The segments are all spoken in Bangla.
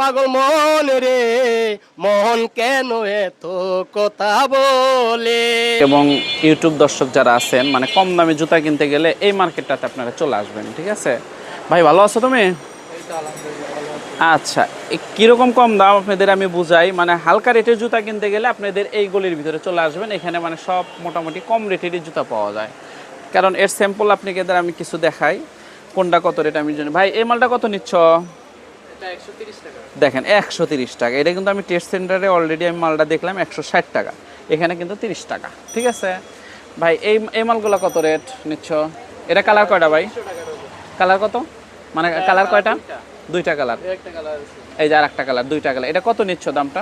পাগল মন রে, মন কেন এত কথা বলে? এবং ইউটিউব দর্শক যারা আছেন মানে কম দামে জুতা কিনতে গেলে এই মার্কেটটাতে আপনারা চলে আসবেন, ঠিক আছে? ভাই, ভালো আছো তুমি? আচ্ছা কীরকম কম দাম আপনাদের আমি বুঝাই মানে হালকা রেটের জুতা কিনতে গেলে আপনাদের এই গলির ভিতরে চলে আসবেন, এখানে মানে সব মোটামুটি কম রেটেরই জুতা পাওয়া যায়। কারণ এর স্যাম্পল আপনাকে এদের আমি কিছু দেখাই, কোনটা কত রেট আমি জানি। ভাই, এই মালটা কত নিচ্ছ? দেখেন একশো তিরিশ টাকা। এটা কিন্তু আমি টেস্ট সেন্টারে অলরেডি আমি মালটা দেখলাম একশো ষাট টাকা। এখানে কিন্তু তিরিশ টাকা ঠিক আছে? ভাই এই এই মালগুলো কত রেট নিচ্ছ? এটা কালার কয়টা ভাই? কালার কত? মানে কালার কয়টা? দুইটা। কালার এই যে আর একটা কালার দুইটা কালার এটা কত নিচ্ছ দামটা?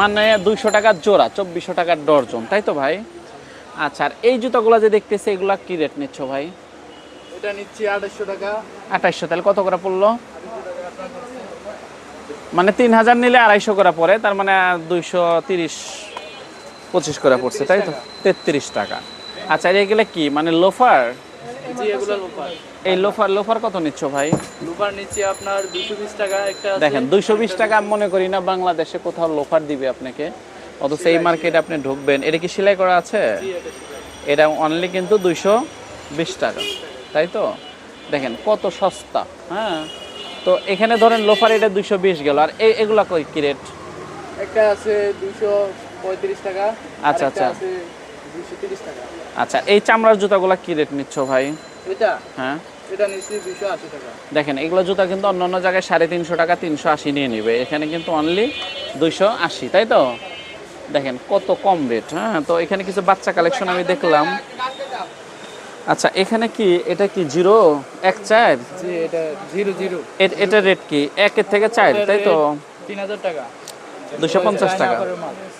মানে দুইশো টাকার জোড়া চব্বিশশো টাকার ডর্জন তাই তো ভাই? আচ্ছা আর এই জুতাগুলো যে দেখতেছি এগুলা কি রেট নিচ্ছ ভাই? এটা নিচ্ছি আড়াইশো টাকা। আঠাইশশো তাহলে কত করে পড়ল? মানে তিন হাজার নিলে আড়াইশো করে পড়ে তার মানে দুইশো তিরিশ পঁচিশ করে পড়ছে তাই তো? তেত্রিশ টাকা। আচ্ছা এগুলো কি? মানে লোফার? জি এগুলো লোফার। এই লোফার লোফার কত নিচ্ছ ভাই? লোফার নিচ্ছি আপনার দুশো বিশ টাকা একটা দেখেন দুইশো বিশ টাকা আমি মনে করি না বাংলাদেশে কোথাও লোফার দিবে আপনাকে। অথচ এই মার্কেটে আপনি ঢুকবেন। এটা কি সেলাই করা আছে? এটা অনলি কিন্তু দুইশো বিশ টাকা। তাই তো? দেখেন কত সস্তা হ্যাঁ? তো এখানে ধরেন লোফার এটা দুইশো বিশ গেল আর এই এগুলা কই কি রেট? একটা আছে দুশো পঁয়ত্রিশ টাকা আচ্ছা, আচ্ছা। আছে তিরিশ টাকা। আচ্ছা এই চামড়ার জুতাগুলা কি রেট নিচ্ছ ভাই? এটা? হ্যাঁ। এটা নিচ্ছি দুশো আশি টাকা। দেখেন এগুলো জুতা কিন্তু অন্য অন্য জায়গায় সাড়ে তিনশো টাকা তিনশো আশি নিয়ে নিবে। এখানে কিন্তু অনলি দুইশো আশি তাই তো? দেখেন কত কম রেট হ্যাঁ? তো এখানে কিছু বাচ্চা কালেকশন আমি দেখলাম। আচ্ছা এখানে কি এটা কি জিরো? এক চার? জি এটা জিরো জিরো। এ- রেট কি? একের থেকে চার তাই তো? তিন হাজার টাকা। দুশো পঞ্চাশ টাকা।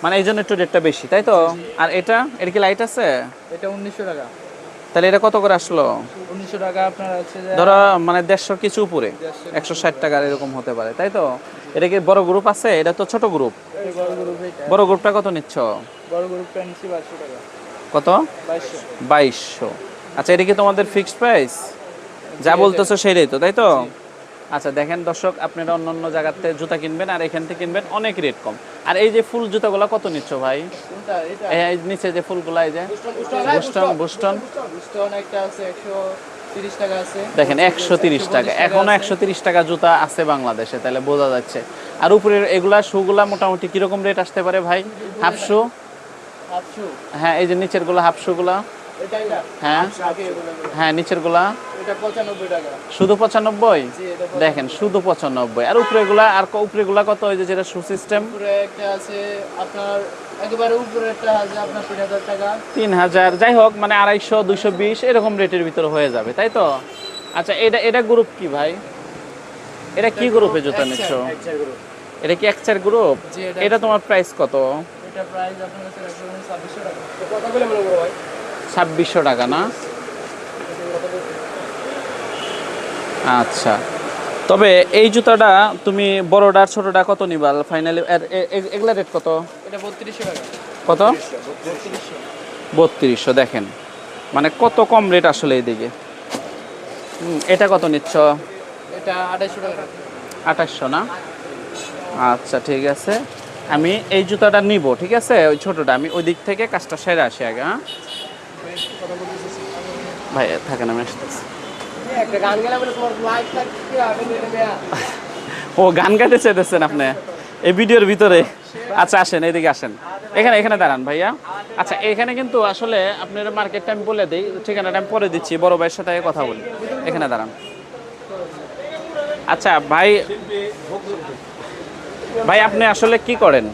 মানে এই জন্য একটু রেটটা বেশি তাই তো? আর এটা এটা কি লাইট আছে? এটা উনিশশো টাকা। তাহলে এটা কত করে আসলো? উনিশশো টাকা আপনার আছে ধরো মানে দেড়শো কিছু উপরে। একশো ষাট টাকার এরকম হতে পারে তাই তো? এটা কি বড় গ্রুপ আছে? এটা তো ছোট গ্রুপ বড় বড় গ্রুপটা কত নিচ্ছ? বড় গ্রুপটা নিচ্ছি বাইশশো টাকা। কত? বাইশশো। আচ্ছা এটা কি তোমাদের ফিক্সড প্রাইস যা বলতেছো সেটাই তো তাই তো? আচ্ছা দেখেন দর্শক আপনারা অন্য অন্য জায়গাতে জুতা কিনবেন আর এখান থেকে কিনবেন অনেক রেট কম। আর এই যে ফুল জুতাগুলো কত নিচ্ছ ভাই? এই নিচে যে ফুলগুলো এই যে? বুস্টন বুস্টন বুস্টন একটা আছে একশো তিরিশ টাকা আছে। দেখেন একশো তিরিশ টাকা। এখনও একশো তিরিশ টাকা জুতা আছে বাংলাদেশে তাহলে বোঝা যাচ্ছে। আর উপরের এগুলা শুগুলা মোটামুটি কীরকম রেট আসতে পারে ভাই? Half shoe? হ্যাঁ এই যে নিচেরগুলা হাফ শুগুলা। এটা হ্যাঁ। হ্যাঁ নিচেরগুলা। এটা পঁচানব্বই টাকা। শুধু পঁচানব্বই? দেখেন শুধু পঁচানব্বই। আর উপরে গুলা আর উপরে গুলা কত ওই যে যেটা শু সিস্টেম উপরে একটা আছে আপনার একেবারে উপরে একটা আছে আপনার তিন হাজার টাকা। তিন হাজার। যাই হোক মানে আড়াইশো দুইশো বিশ এরকম রেটের ভিতরে হয়ে যাবে তাই তো? আচ্ছা এটা এটা গ্রুপ কি ভাই? এটা কি গ্রুপে জুতা নিচ্ছ? এটা কি একচার গ্রুপ এটা তোমার প্রাইস কত? এটা প্রাইস আপনার কাছে রাখবেন ছাব্বিশশো টাকা। কথা বলে মনে করো ভাই? ছাব্বিশশো টাকা না? আচ্ছা। তবে এই জুতাটা তুমি বড়টা আর ছোটটা কত নিবাল ফাইনালি এগুলা রেট কত? এটা বত্রিশশো টাকা। কত? বত্রিশশো। দেখেন। মানে কত কম রেট আসলে এইদিকে এটা কত নিচ্ছ? এটা আড়াইশো টাকা। আঠাশশো না? আচ্ছা ঠিক আছে। আমি এই জুতাটা নিব ঠিক আছে? ওই ছোটটা আমি ওই দিক থেকে কাজটা সেরে আসি আগে হ্যাঁ? ভাই, থাকেন, আমি আসতেছি। ও, গান গাইতে চাইতেছেন আপনি? এই ভিডিওর ভিতরে? আচ্ছা আসেন, এইদিকে আসেন। এখানে এখানে দাঁড়ান ভাইয়া। আচ্ছা এখানে কিন্তু আসলে আপনার মার্কেটটা আমি বলে দিই, ঠিকানাটা আমি পরে দিচ্ছি, বড় ভাইয়ের সাথে কথা বলি। এখানে দাঁড়ান। আচ্ছা ভাই ভাই, আপনি আসলে কি করেন?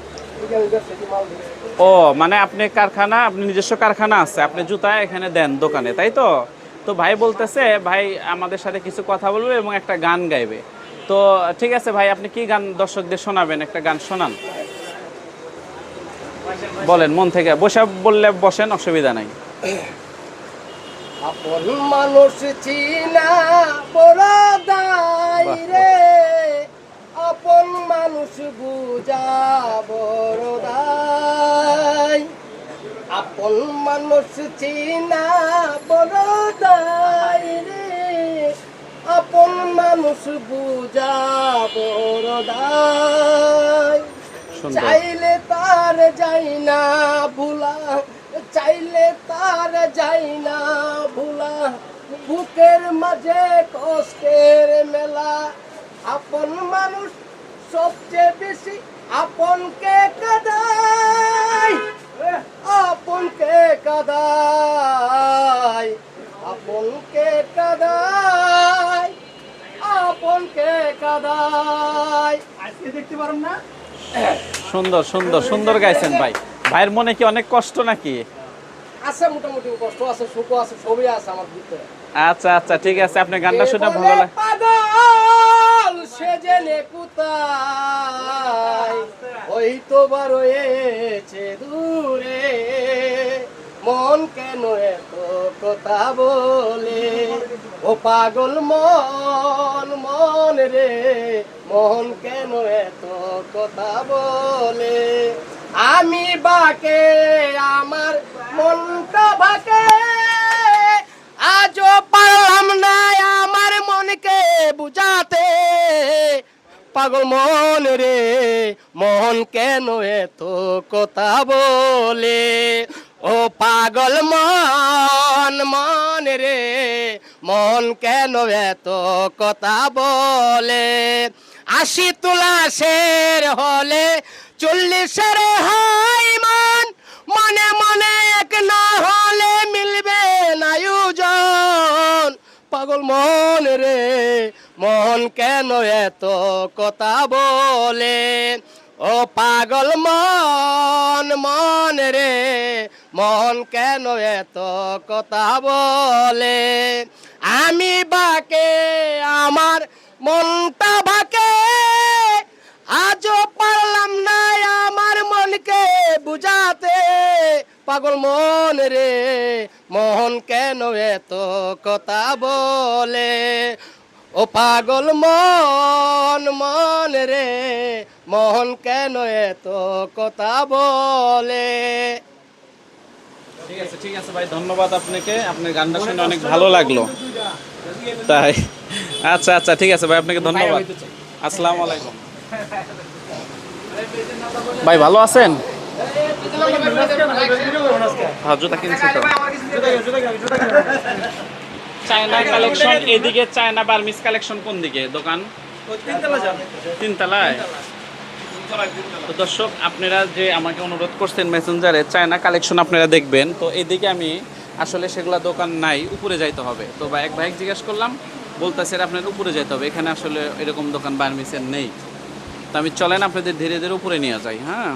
ও মানে আপনি কারখানা আপনি নিজস্ব কারখানা আছে আপনি জুতা এখানে দেন দোকানে তাই তো? তো ভাই বলতেছে ভাই আমাদের সাথে কিছু কথা বলবে এবং একটা গান গাইবে। তো ঠিক আছে ভাই আপনি কি গান দর্শকদের শোনাবেন? একটা গান শোনান। বলেন মন থেকে। বসে বললে বসেন অসুবিধা নাই। আপন মানুষ চিনা রে। আপন মানুষ বুঝা বড় আপন মানুষ চিনা বড় দায় রে। আপন মানুষ বুঝা বড় দায়। চাইলে তার যাই না ভুলা চাইলে তার যাই না ভুলা। বুকের মাঝে কষ্টের মেলা। আপন মানুষ সবচেয়ে বেশি আপনকে কাদায়। আপনকে কাদায় আপনকে কাদায় আপনকে কাদায় আজকে দেখতে পারেন না? সুন্দর সুন্দর সুন্দর গাইছেন ভাই। ভাইয়ের মনে কি অনেক কষ্ট নাকি? আছে মোটামুটি কষ্ট আছে সুখ আছে সবই আছে আমার ভিতরে। আচ্ছা আচ্ছা ঠিক আছে আপনি গানটা শুনে ভালো লাগে। পাগল সে জেনে কোথায়? ওই তো বার হয়েছে দূরে। মন কেন এত কথা বলে? ও পাগল মন মন রে, মন কেন এত কথা বলে? আমি বাকে, আমার মনটা বাকে। আজও পারলাম না আমার মনকে বুঝাতে। পাগল মন রে মন কেন এত কথা বলে? ও পাগল মন মন রে, মন কেন এত কথা বলে? আশি তুলাশের হলে চল্লিশের হাই মান, মনে মনে এক না হলে মিলবে না আয়োজন পাগল মন রে, মন কেন এত কথা বলে? ও পাগল মন মন রে, মন কেন এত কথা বলে? আমি বাকে, আমার মনটা বাকে, আজও পারলাম না আমার মনকে বুঝাতে। পাগল মন রে, মন কেন এত কথা বলে? ও পাগল মন মন রে মন কেন এত কথা বলে? ঠিক আছে ঠিক আছে ভাই ধন্যবাদ আপনাকে। আপনার গানটা শুনে অনেক ভালো লাগল। তাই আচ্ছা আচ্ছা ঠিক আছে ভাই আপনাকে ধন্যবাদ। আসসালামু আলাইকুম। ভাই ভালো আছেন? হ্যাঁ জুতা কিনছি তো। চায়না কালেকশন এদিকে চায়না বার্মিস কালেকশন কোন দিকে? দোকান? তিনতলায়? তো দর্শক, আপনারা যে আমাকে অনুরোধ করছেন মেসেঞ্জারে চায়না কালেকশন আপনারা দেখবেন। তো এদিকে আমি আসলে সেগুলা দোকান নাই, উপরে যাইতে হবে। তো বা এক ভাই জিজ্ঞেস করলাম বলতেছে আপনার উপরে যাইতে হবে। এখানে আসলে এরকম দোকান বার্মিসের নেই। তো আমি, চলেন আপনাদের ধীরে ধীরে উপরে নিয়ে যাই হ্যাঁ?